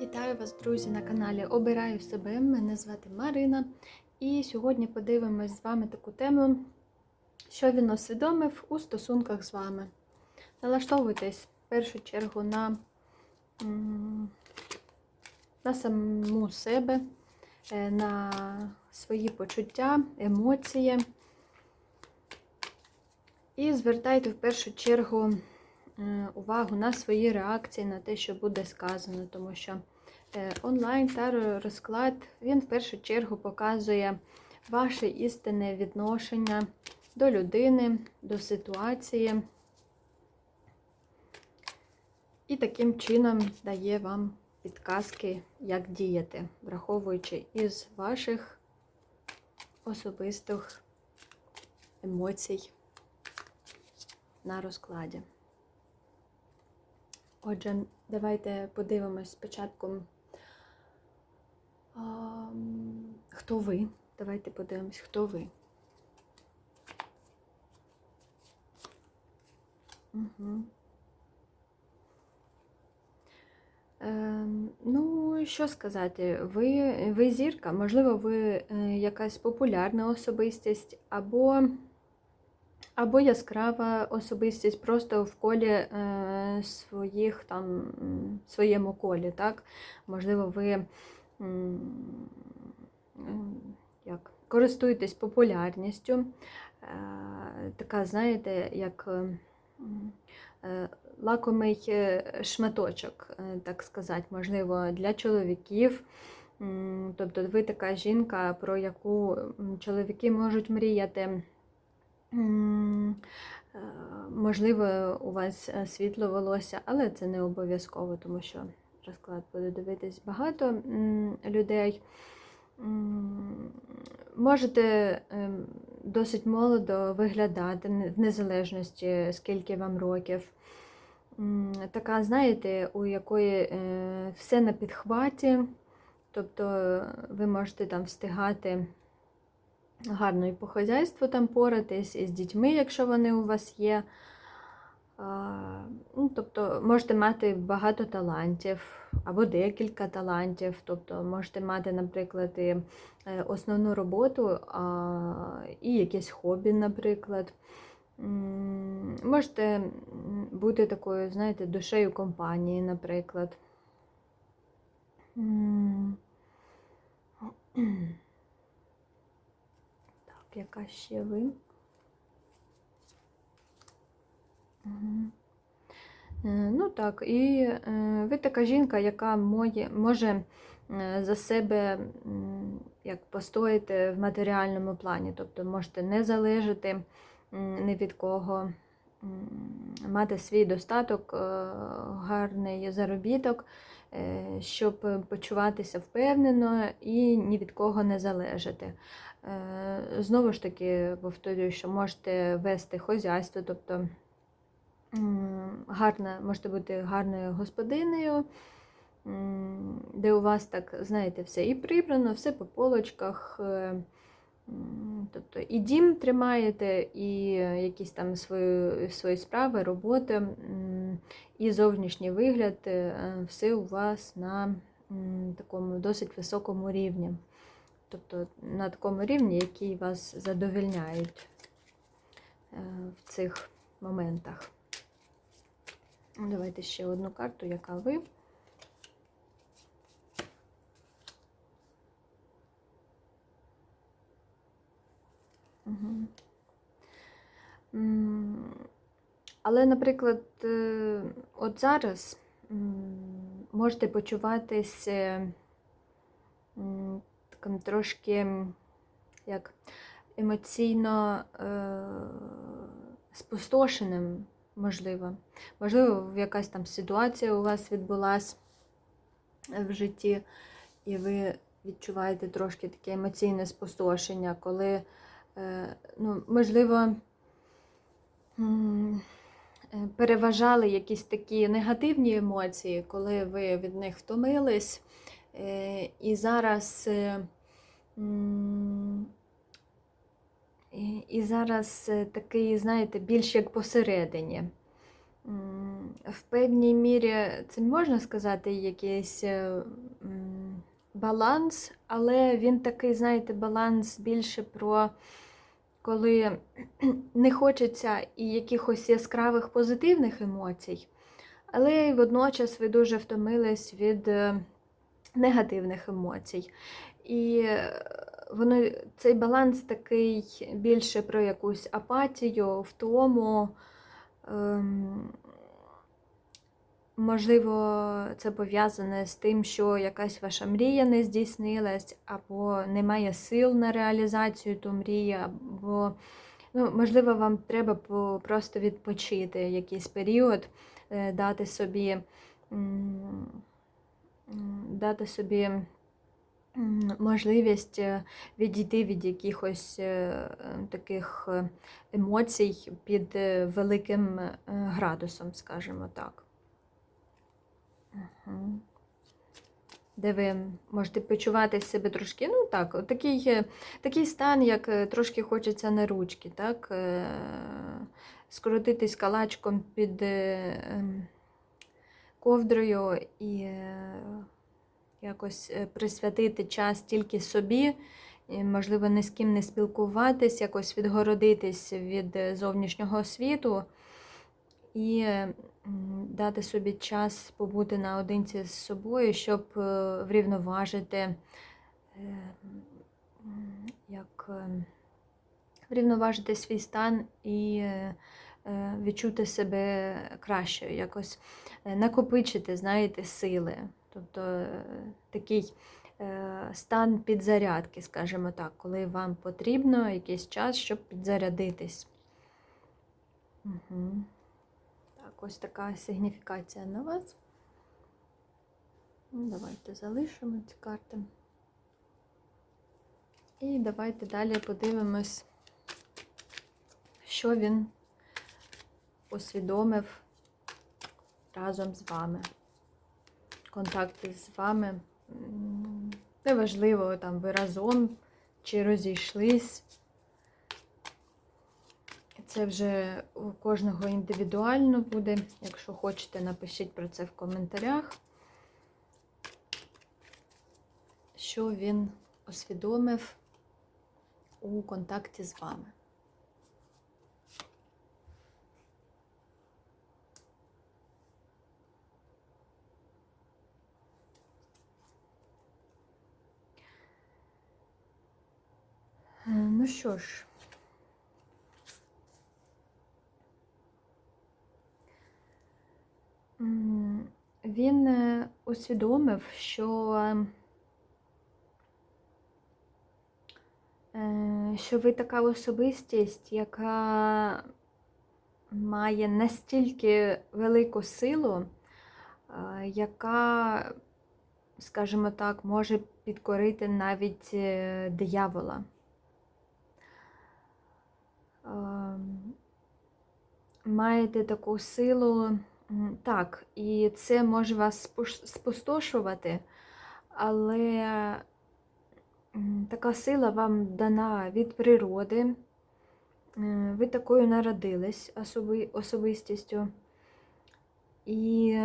Вітаю вас, друзі, на каналі Обираю себе. Мене звати Марина. І сьогодні подивимось з вами таку тему, що він усвідомив у стосунках з вами. Налаштовуйтесь в першу чергу на, на саму себе, е, на свої почуття, емоції. І звертайте в першу чергу увагу на свої реакції, на те, що буде сказано, тому що е, онлайн таро розклад він в першу чергу показує ваше істинне відношення до людини, до ситуації. І таким чином дає вам підказки, як діяти, враховуючи із ваших особистих емоцій на розкладі. Отже, давайте подивимось спочатку, хто ви. Давайте подивимось, хто ви. Угу. Ну, що сказати, ви, ви зірка, можливо, ви е, якась популярна особистість, або або яскрава особистість просто в колі е, своїх там, своєму колі, так? Можливо, ви як, користуєтесь популярністю. Е, така, знаєте, як е, лакомий шматочок, так сказати, можливо, для чоловіків. Тобто ви така жінка, про яку чоловіки можуть мріяти. Е, Можливо, у вас е, світло волосся, але це не обов'язково, тому що розклад буде дивитись багато людей. Можете ем, досить молодо виглядати, в незалежності, скільки вам років. Така, знаєте, у якої е, все на підхваті, тобто ви можете там встигати гарно і по хазяйству там поратись, і з дітьми, якщо вони у вас є. Ну, Тобто можете мати багато талантів або декілька талантів. Тобто можете мати, наприклад, і е, основну роботу і якесь хобі, наприклад. Можете бути такою, знаєте, душею компанії, наприклад. М. Так, яка ще ви? Е, Ну так, і е, ви така жінка, яка може е, за себе як постояти в матеріальному плані, тобто можете не залежати ні від кого, мати свій достаток, гарний заробіток, щоб почуватися впевнено і ні від кого не залежати. Е, Знову ж таки, повторюю, що можете вести хозяйство, тобто гарна, можете бути гарною господинею, де у вас так, знаєте, все і прибрано, все по полочках. Е, Тобто і дім тримаєте, і якісь там свої, свої справи, роботи, і зовнішній вигляд, е, все у вас на такому досить високому рівні. Тобто на такому рівні, який вас задовільняють е, в цих моментах. Давайте ще одну карту, яка ви. Але, наприклад, е, от зараз можете почуватись е, таким трошки як емоційно е, спустошеним, можливо. Можливо, якась там ситуація у вас відбулась в житті, і ви відчуваєте трошки таке емоційне спустошення, коли, е, ну, можливо, е, переважали якісь такі негативні емоції, коли ви від них втомились. Е, І зараз е, і зараз е, такий, знаєте, більш як посередині. в певній мірі це можна сказати якийсь е, баланс, але він такий, знаєте, баланс більше про коли не хочеться і якихось яскравих позитивних емоцій, але водночас ви дуже втомились від е, негативних емоцій. І е, воно, цей баланс такий більше про якусь апатію, втому. Ем, Можливо, це пов'язане з тим, що якась ваша мрія не здійснилась, або немає сил на реалізацію ту мрії, або, ну, можливо, вам треба просто відпочити якийсь період, е, дати собі, дати собі можливість е, відійти від якихось е, таких емоцій під великим градусом, скажімо так. Де ви можете почувати себе трошки, ну так, такий, е, такий стан, як е, трошки хочеться на ручки, так? е, Скоротитись калачком під ем, ковдрою і якось присвятити час тільки собі, можливо, ні з ким не спілкуватись, якось відгородитись від зовнішнього світу і дати собі час побути наодинці з собою, щоб е, врівноважити, е, як е, врівноважити свій стан і відчути себе краще, якось накопичити, знаєте, сили. Тобто такий стан підзарядки, скажімо так, коли вам потрібно якийсь час, щоб підзарядитись. Угу. Ось така сигніфікація на вас. Ну, Давайте залишимо ці карти. І давайте далі подивимось, що він усвідомив разом з вами. Контакти з вами. Неважливо, там ви разом чи розійшлись. Це вже у кожного індивідуально буде. Якщо хочете, напишіть про це в коментарях, що він усвідомив у контакті з вами. Е, Ну що ж, Він е, усвідомив, що, е, що ви така особистість, яка має настільки велику силу, е, яка, скажімо так, може підкорити навіть диявола. Ем, Маєте таку силу. Так, і це може вас спустошувати, але така сила вам дана від природи. Е, Ви такою народились особи, особистістю. І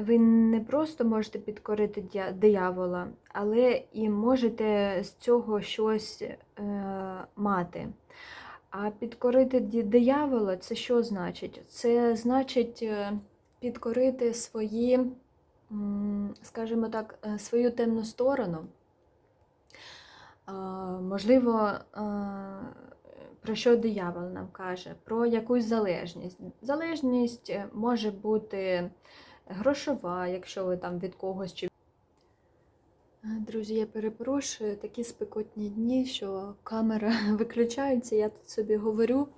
ви не просто можете підкорити диявола, але і можете з цього щось е, мати. А підкорити диявола це що значить? Це значить е, підкорити свої, скажімо так, е, свою темну сторону. Можливо, про що диявол нам каже? Про якусь залежність. Залежність е, може бути грошова, якщо ви там від когось чи. Друзі, я перепрошую, такі спекотні дні, що камера виключається, я тут собі говорю,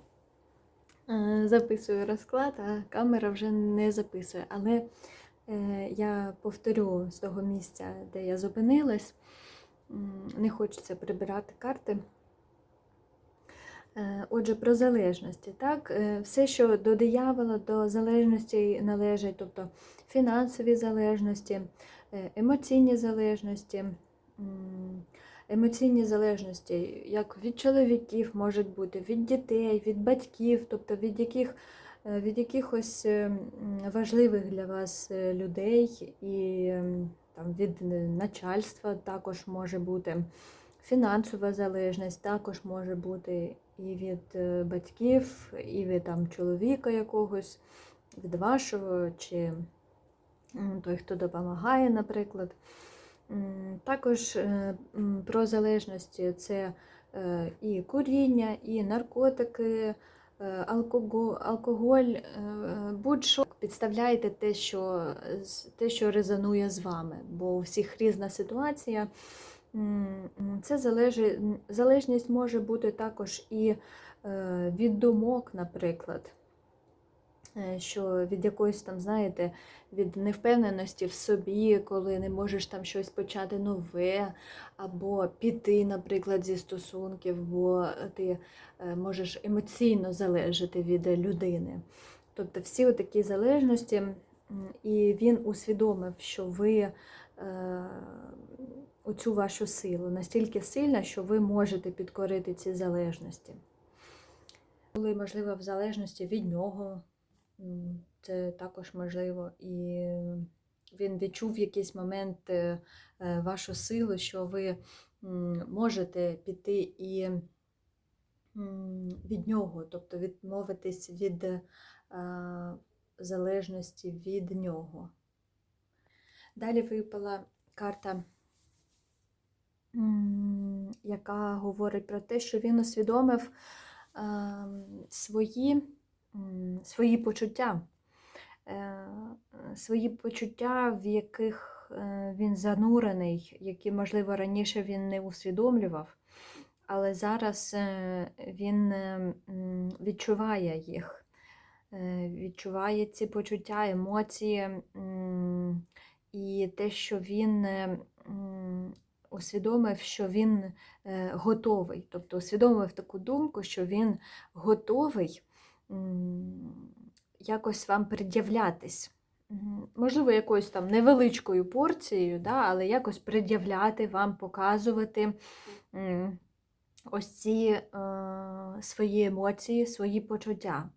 е, записую розклад, а камера вже не записує. Але е, я повторю з того місця, де я зупинилась. Не хочеться прибирати карти. Е, Отже, про залежності. Так? Все, що до диявола, до залежності належить, тобто фінансові залежності, емоційні залежності, емоційні залежності, як від чоловіків можуть бути, від дітей, від батьків, тобто від яких е, від якихось е, важливих для вас е, людей і там, від е, начальства також може бути. Фінансова залежність також може бути і від е, батьків, і від там, чоловіка якогось, від вашого, чи той, хто допомагає, наприклад. Також е, про залежності це е, і куріння, і наркотики, е, алкоголь, будь-що підставляєте те, що, те, що резонує з вами, бо у всіх різна ситуація. Це залежить, залежність може бути також і від думок, наприклад. Е, Що від якоїсь там, знаєте, від невпевненості в собі, коли не можеш там щось почати нове, або піти, наприклад, зі стосунків, бо ти е, можеш емоційно залежати від людини. Тобто всі такі залежності, і він усвідомив, що ви е, оцю вашу силу настільки сильна, що ви можете підкорити ці залежності. Були, можливо, в залежності від нього. Це також можливо. І він відчув в якийсь момент е, е, вашу силу, що ви можете піти і від нього, тобто відмовитись від е, залежності від нього. Далі випала карта, яка говорить про те, що він усвідомив е, свої, свої почуття, е, свої почуття, в яких е, він занурений, які, можливо, раніше він не усвідомлював, але зараз е, він відчуває їх, відчуває ці почуття, емоції і те, що він усвідомив, що він готовий, тобто усвідомив таку думку, що він готовий якось вам пред'являтись. Можливо, якоюсь там невеличкою порцією, да, але якось пред'являти вам, показувати ось ці е, свої емоції, свої почуття.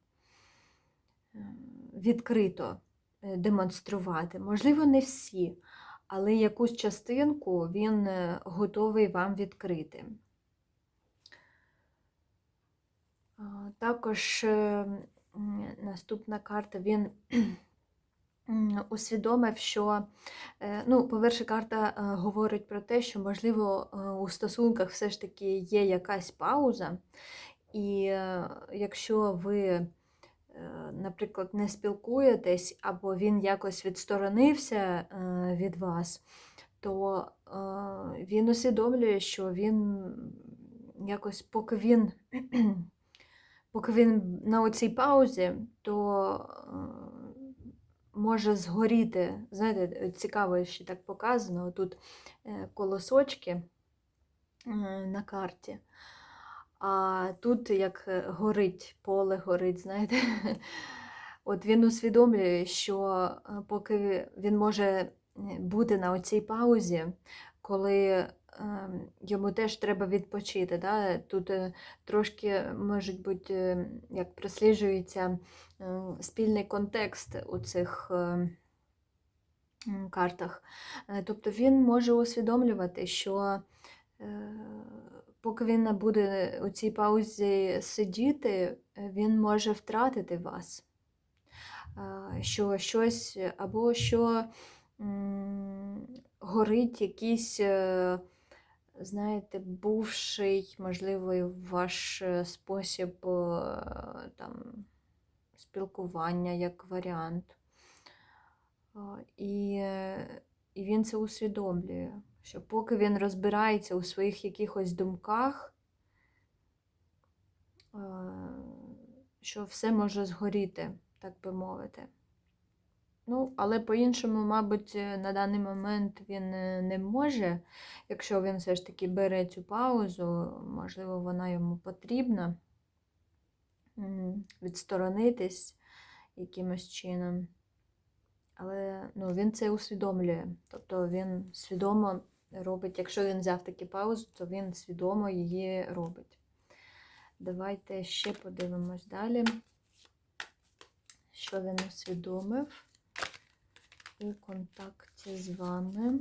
Відкрито е, демонструвати. Можливо, не всі, але якусь частинку він е, готовий вам відкрити. А, Також е, наступна карта він усвідомив, що, е, ну, по-перше, карта е, говорить про те, що, можливо, у стосунках все ж таки є якась пауза, і якщо ви, наприклад, не спілкуєтесь, або він якось відсторонився від вас, то він усвідомлює, що він якось, поки він, поки він на оцій паузі, то е, може згоріти. Знаєте, цікаво, що так показано. Тут е, колосочки е, на карті. А тут як горить, поле горить, знаєте. От він усвідомлює, що поки він може бути на оцій паузі, коли е, йому теж треба відпочити. Да? Тут е, трошки, може бути, е, як просліджується спільний контекст у цих е, картах. Е, Тобто він може усвідомлювати, що поки він буде у цій паузі сидіти, він може втратити вас. Що щось або що горить якийсь, е, знаєте, бувший, можливо, ваш е, спосіб е, там, спілкування як варіант. І, і він це усвідомлює, що поки він розбирається у своїх якихось думках, що все може згоріти, так би мовити. Ну, але по-іншому, мабуть, е, на даний момент він е, не може. Якщо він все ж таки бере цю паузу, можливо, вона йому потрібна відсторонитись якимось чином. Але ну, він це усвідомлює. Тобто він свідомо робить, якщо він взяв таку паузу, то він свідомо її робить. Давайте ще подивимось далі. що він усвідомив у контакті з вами.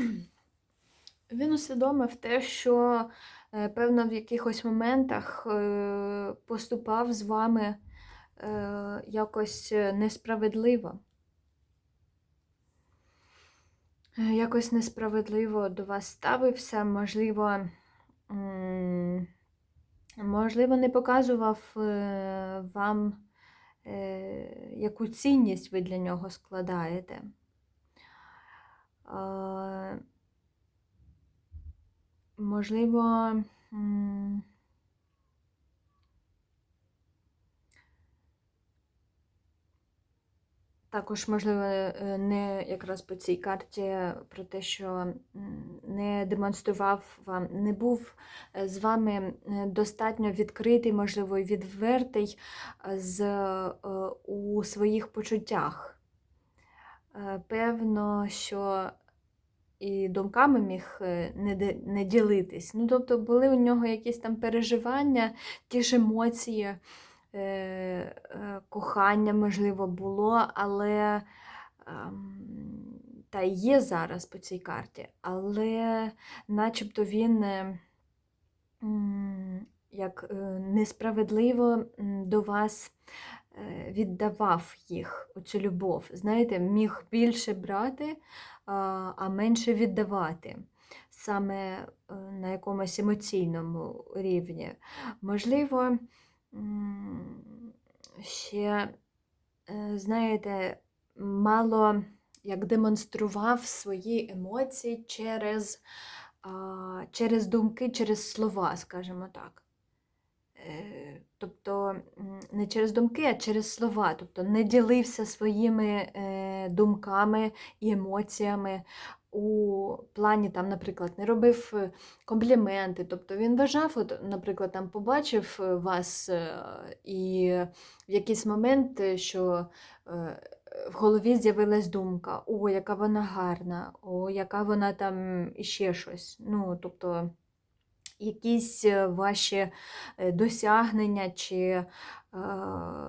Він усвідомив те, що, е, певно, в якихось моментах е, поступав з вами е, якось несправедливо. Е, Якось несправедливо до вас ставився, можливо, можливо, не показував е, вам, е, яку цінність ви для нього складаєте. Е, Можливо, також, можливо, е, не якраз по цій карті про те, що не демонстрував вам, не був е, з вами е, достатньо відкритий, можливо, відвертий з, у своїх почуттях. Певно, що і думками міг не, не ділитись. Ну, тобто були у нього якісь там переживання, ті ж емоції, кохання, можливо, було, але ем, та є зараз по цій карті, але начебто він е, як е, несправедливо до вас е, віддавав їх, оцю любов. Знаєте, міг більше брати, а менше віддавати. Саме е, на якомусь емоційному рівні. Можливо, ще, е, знаєте, мало як демонстрував свої емоції через, через думки, через слова, скажімо так. Е, Тобто не через думки, а через слова. Тобто не ділився своїми е, думками і емоціями у плані, там, наприклад, не робив е, компліменти. Тобто він вважав, от, наприклад, там побачив е, вас е, і в якийсь момент, що в голові з'явилась думка: о, яка вона гарна, о, яка вона там іще щось. Ну, тобто якісь ваші досягнення чи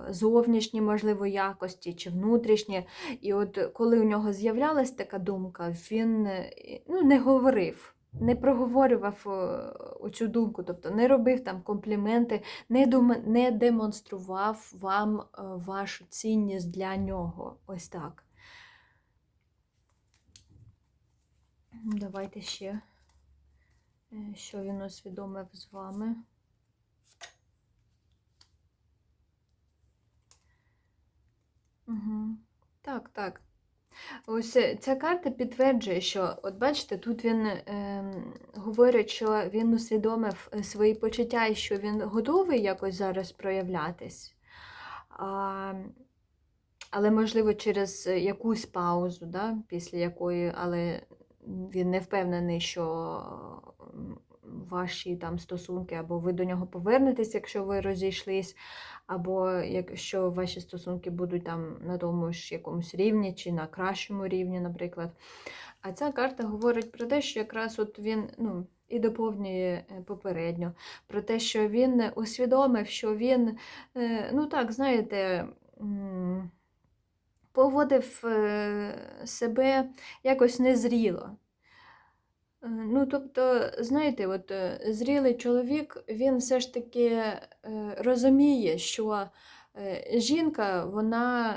зовнішні, можливо, якості, чи внутрішні. І от коли у нього з'являлась така думка, він е, ну, не говорив. Не проговорював е, цю думку, тобто не робив там компліменти, не, дум... не демонстрував вам е, вашу цінність для нього. Ось так. Давайте ще. Що він усвідомив з вами. Угу. Так, так. Ось е, ця карта підтверджує, що, от бачите, тут він е, говорить, що він усвідомив е, свої почуття і що він готовий якось зараз проявлятись. А, але, можливо, через якусь паузу, да, після якої, але він не впевнений, що ваші там стосунки, або ви до нього повернетесь, якщо ви розійшлись, або якщо ваші стосунки будуть там на тому ж якомусь рівні, чи на кращому рівні, наприклад. А ця карта говорить про те, що якраз от він ну, і доповнює е, попередньо, про те, що він усвідомив, що він, е, ну так, знаєте, поводив е, себе якось незріло. Е, Ну, тобто, знаєте, от е, зрілий чоловік, він все ж таки е, розуміє, що жінка, вона.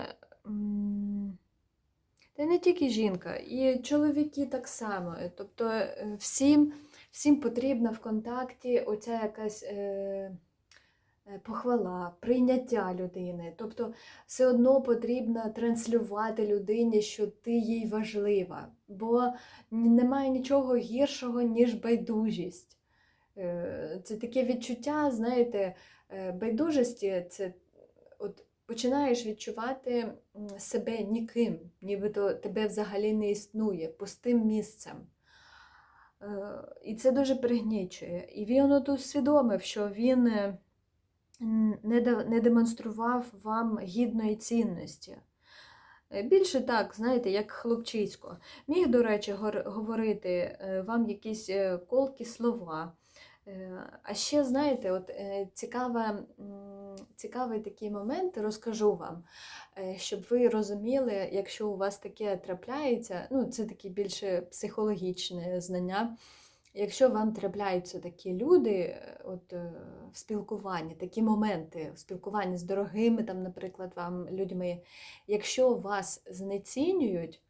Та не тільки жінка, і чоловіки так само. Тобто всім, всім потрібна в контакті оця якась похвала, прийняття людини. Тобто все одно потрібно транслювати людині, що ти їй важлива. Бо немає нічого гіршого, ніж байдужість. Е, Це таке відчуття, знаєте, е, байдужості це от починаєш відчувати себе ніким, нібито тебе взагалі не існує, пустим місцем. Е, І це дуже пригнічує. І він от усвідомив, що він е, не, демонстрував вам гідної цінності. Е, Більше так, знаєте, як хлопчисько. Міг, до речі, гор- говорити е, вам якісь е, колкі слова. А ще, знаєте, от цікаве, цікавий такий момент розкажу вам, щоб ви розуміли, якщо у вас таке трапляється, ну це такі більше психологічне знання. Якщо вам трапляються такі люди, е, от е, в спілкуванні, такі моменти в спілкуванні з дорогими, там, наприклад, вам людьми, якщо вас знецінюють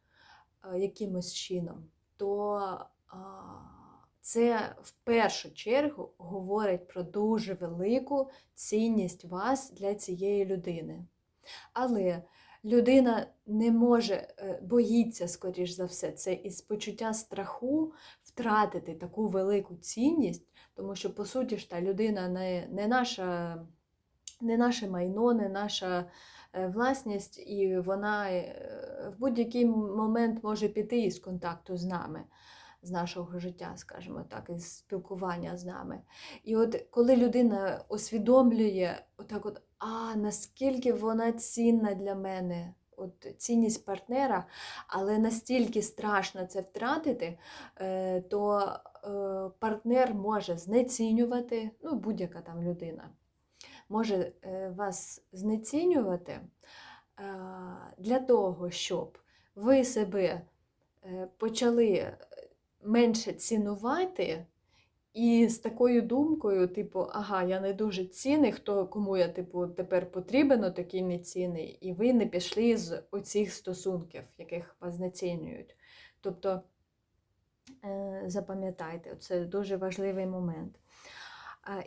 е, якимось чином, то це в першу чергу говорить про дуже велику цінність вас для цієї людини. Але людина не може, боїться, скоріш за все, це із почуття страху втратити таку велику цінність, тому що, по суті ж, та людина не, не, наша, не наше майно, не наша е, власність, і вона е, в будь-який момент може піти із контакту з нами. З нашого життя, скажімо так, із спілкування з нами. І от коли людина усвідомлює, отак от, а наскільки вона цінна для мене, от цінність партнера, але настільки страшно це втратити, е, то е, партнер може знецінювати, ну, будь-яка там людина, може е, вас знецінювати для того, щоб ви себе почали менше цінувати. І з такою думкою, типу, ага, я не дуже цінний, хто кому я типу тепер потрібен, такий нецінний, і ви не пішли з оцих стосунків, яких вас знецінюють. Тобто е, запам'ятайте, це дуже важливий момент.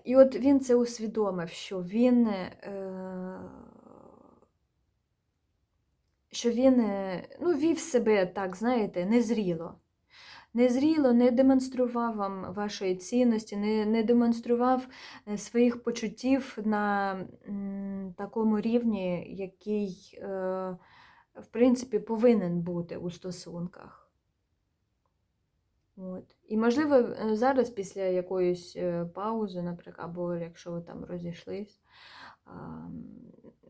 І от він це усвідомив, що він, е, що він е, ну, вів себе так, знаєте, незріло незріло не демонстрував вам вашої цінності, не не демонстрував е, своїх почуттів на такому рівні, який, е, в принципі, повинен бути у стосунках. От. І, можливо, е, зараз після якоїсь паузи, наприклад, або якщо ви там розійшлись,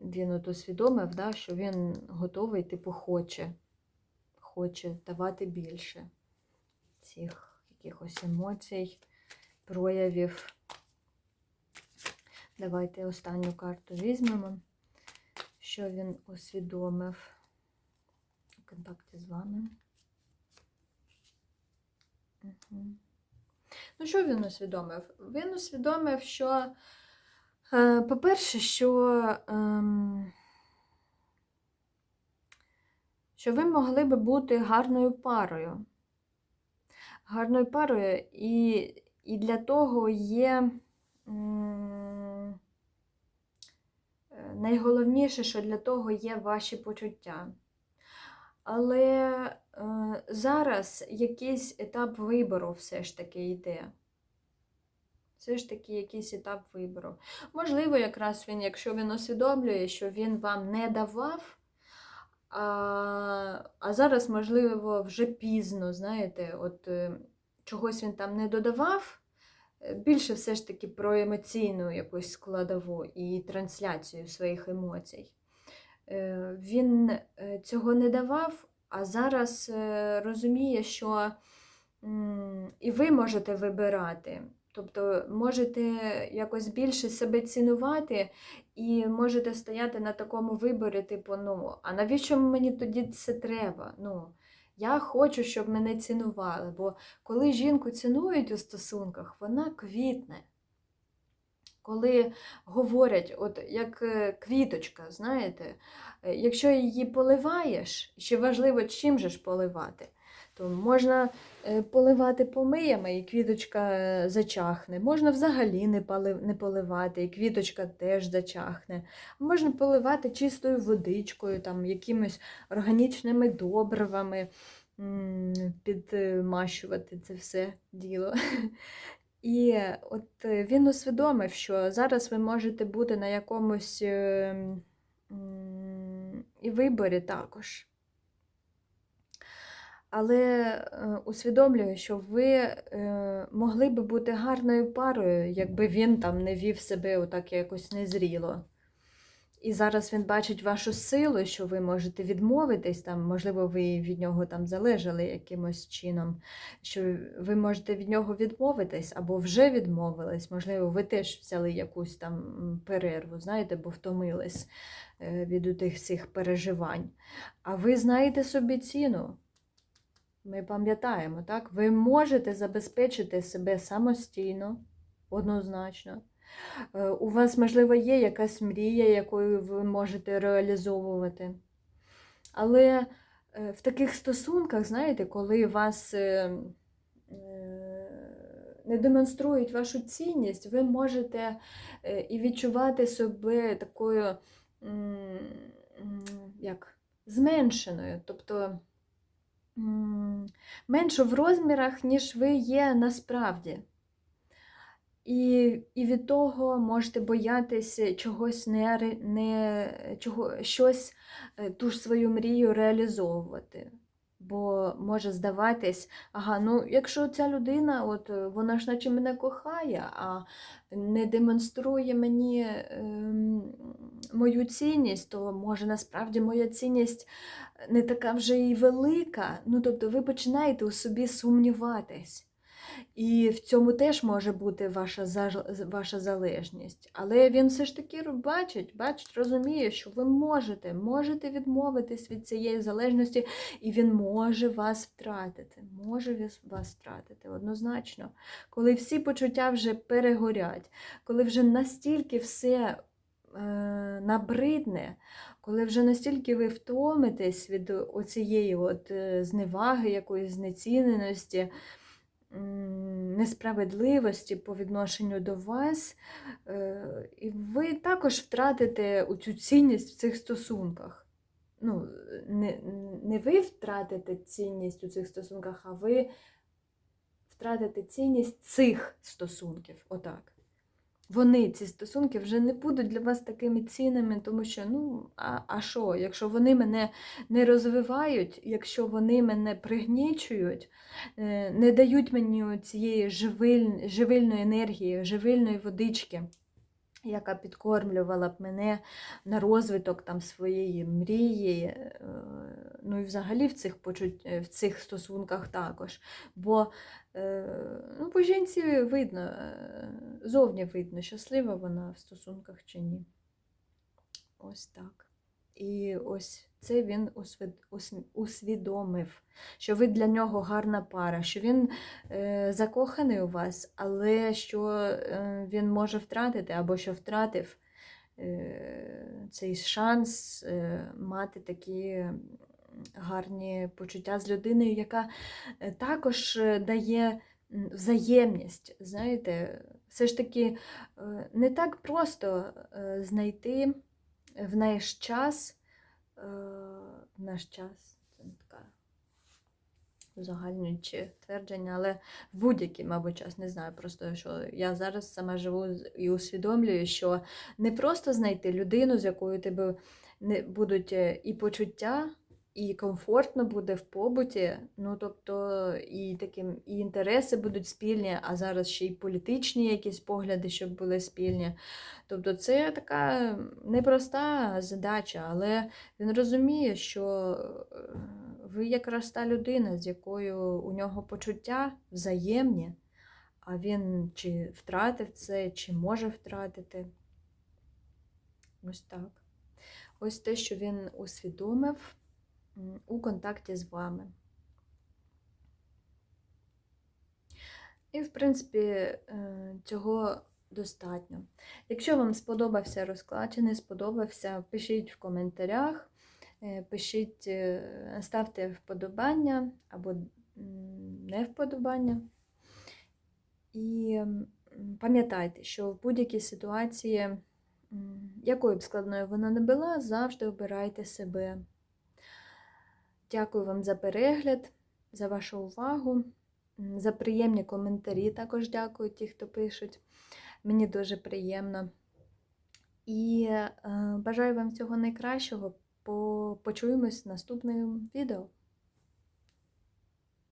він от усвідомив, да, що він готовий, типу, хоче, хоче давати більше цих якихось емоцій, проявів. Давайте останню карту візьмемо, що він усвідомив у контакті з вами. Угу. Ну, що він усвідомив? Він усвідомив, що, е, по-перше, що, ем, що ви могли би бути гарною парою гарною парою, і і для того є м, найголовніше, що для того є ваші почуття. Але е, зараз якийсь етап вибору все ж таки йде. Все ж таки якийсь етап вибору. Можливо, якраз він, якщо він усвідомлює, що він вам не давав. А а зараз, можливо, вже пізно, знаєте, от е, чогось він там не додавав. Е, більше все ж таки про емоційну якусь складову і трансляцію своїх емоцій. Е, він цього не давав, а зараз розуміє, що і ви можете вибирати. Тобто можете якось більше себе цінувати і можете стояти на такому виборі, типу, ну, а навіщо мені тоді це треба? Ну, Я хочу, щоб мене цінували. Бо коли жінку цінують у стосунках, вона квітне. Коли говорять, от як е, квіточка, знаєте, е, якщо її поливаєш, ще важливо, чим же ж поливати то можна е, поливати помиями, і квіточка е, зачахне. Можна взагалі не не поливати, і квіточка теж зачахне. Можна поливати чистою водичкою, там, якимись органічними добривами, підмащувати це все діло. І от е, він усвідомив, що зараз ви можете бути на якомусь і виборі також. Але е, усвідомлюю, що ви е, могли би бути гарною парою, якби він там не вів себе отак якось незріло. І зараз він бачить вашу силу, що ви можете відмовитись, там, можливо, ви від нього там залежали якимось чином, що ви можете від нього відмовитись або вже відмовились. Можливо, ви теж взяли якусь там перерву, знаєте, бо втомились е, від тих всіх переживань. А ви знаєте собі ціну. Ми пам'ятаємо, так? Ви можете забезпечити себе самостійно, однозначно. Е, У вас, можливо, є якась мрія, якою ви можете реалізовувати. Але е, в таких стосунках, знаєте, коли вас е, не демонструють вашу цінність, ви можете і відчувати себе такою як, зменшеною. Тобто менше в розмірах, ніж ви є насправді. І, і від того можете боятися чогось не, не чого, щось, е, ту ж свою мрію реалізовувати. Бо може здаватись, ага, ну якщо ця людина, от е, вона ж наче мене кохає, а не демонструє мені ем, мою цінність, то може насправді моя цінність не така вже і велика. Ну, тобто ви починаєте у собі сумніватись. І в цьому теж може бути ваша, ваша залежність. Але він все ж таки бачить, бачить, розуміє, що ви можете, можете відмовитись від цієї залежності, і він може вас втратити. Може вас втратити, однозначно. Коли всі почуття вже перегорять, коли вже настільки все е, набридне, коли вже настільки ви втомитесь від оцієї от е, зневаги, якоїсь знеціненості, несправедливості по відношенню до вас, е, і ви також втратите цю цінність в цих стосунках. Ну, не, не ви втратите цінність у цих стосунках, а ви втратите цінність цих стосунків. Отак. Вони, ці стосунки, вже не будуть для вас такими цінними, тому що, ну, а, а що, якщо вони мене не розвивають, якщо вони мене пригнічують, е, не дають мені цієї живиль, живильної енергії, живильної водички, яка підкормлювала б мене на розвиток там, своєї мрії, е, ну і взагалі в цих, почут... в цих стосунках також. Бо е, ну, по жінці видно, е, зовні видно, щаслива вона в стосунках чи ні. Ось так. І ось це він усвід- ус- усвідомив, що ви для нього гарна пара, що він е, закоханий у вас, але що е, він може втратити, або що втратив е, цей шанс мати такі гарні почуття з людиною, яка також дає взаємність. Знаєте, все ж таки не так просто знайти в наш час, е, в наш час, це не така узагальнююче твердження, але в будь-який, мабуть, час не знаю. Просто що я зараз сама живу і усвідомлюю, що не просто знайти людину, з якою тебе не будуть е, і почуття, і комфортно буде в побуті, ну тобто і таким і інтереси будуть спільні, а зараз ще й політичні якісь погляди, щоб були спільні. Тобто це така непроста задача, але він розуміє, що е, ви якраз та людина, з якою у нього почуття взаємні, а він чи втратив це, чи може втратити. Ось так. Ось те, що він усвідомив у контакті з вами. І, в принципі, е, цього достатньо. Якщо вам сподобався розклад чи не сподобався, пишіть в коментарях, е, пишіть, е, ставте вподобання або не вподобання. І пам'ятайте, що в будь-якій ситуації, якою б складною вона не була, завжди обирайте себе. Дякую вам за перегляд, за вашу увагу, за приємні коментарі. Також дякую ті, хто пишуть. Мені дуже приємно. І е, бажаю вам всього найкращого. По- Почуємось в наступному відео.